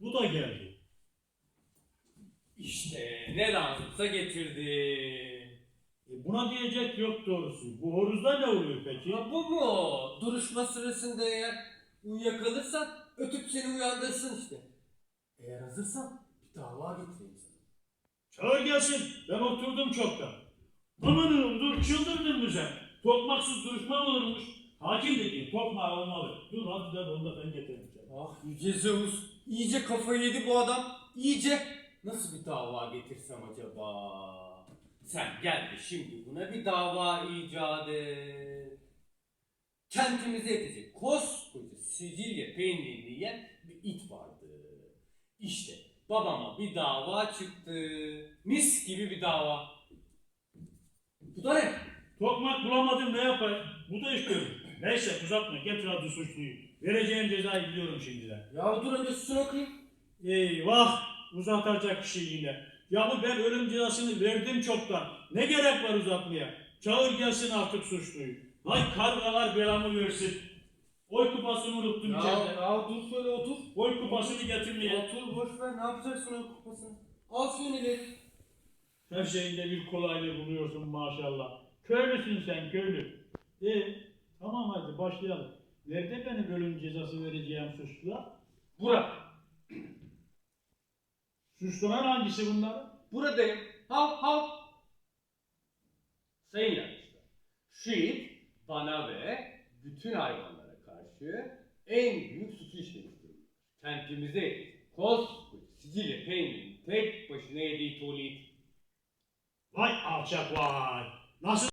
Bu da geldi. İşte ne lazımsa getirdi. E buna diyecek yok doğrusu. Bu horuzda ne oluyor peki? Ha, bu mu? Duruşma sırasında eğer uyuyakalırsan ötüp seni uyandırsın işte. Eğer hazırsan bir dava getireyim sana. Çağır gelsin. Ben oturdum çoktan. Amanım dur çıldırdın mı sen? Tokmaksız duruşma olurmuş? Hakim dedi tokmağı olmalı. Dur hadi de onu da ben getireceğim. Ah Yüce Zeus, iyice kafayı yedi bu adam. İyice. Nasıl bir dava getirsem acaba? Sen gel de şimdi buna bir dava icat et. Kentimize yetecek koskoca Sicilya peynirini yiyen bir it vardı. İşte babama bir dava çıktı. Mis gibi bir dava. Bu da ne? Tokmak bulamadım ne yapayım? Bu da iş görür. Neyse uzatma getir hadi suçluyu. Vereceğim cezayı biliyorum şimdiden. Ya dur önce süsünü okuyayım. Eyvah uzatacak kişi yine. Yahu ben ölüm cezasını verdim çoktan. Ne gerek var uzatmaya? Çağır gelsin artık suçluyu. Hay kargalar belamı versin. Oy kupasını unuttum Ya, içeride. ya dur şöyle otur. Oy kupasını getirmeye. Otur boş ver ne yapacaksın o kupasını? Al ileri. Her şeyinde bir kolaylık buluyorsun maşallah. Köylüsün sen köylü. Başlayalım. Nerede benim ölüm cezası vereceğim suçlular? Burak. Suçlular hangisi bunlar? Buradayım. Hav hav. Sayın yargıçlar. Şu it bana ve bütün hayvanlara karşı en büyük suçu işlemiş durumda. Kentimize koskoca Sicilya peynirini tek başına yediği it. Vay alçak vay. Nasıl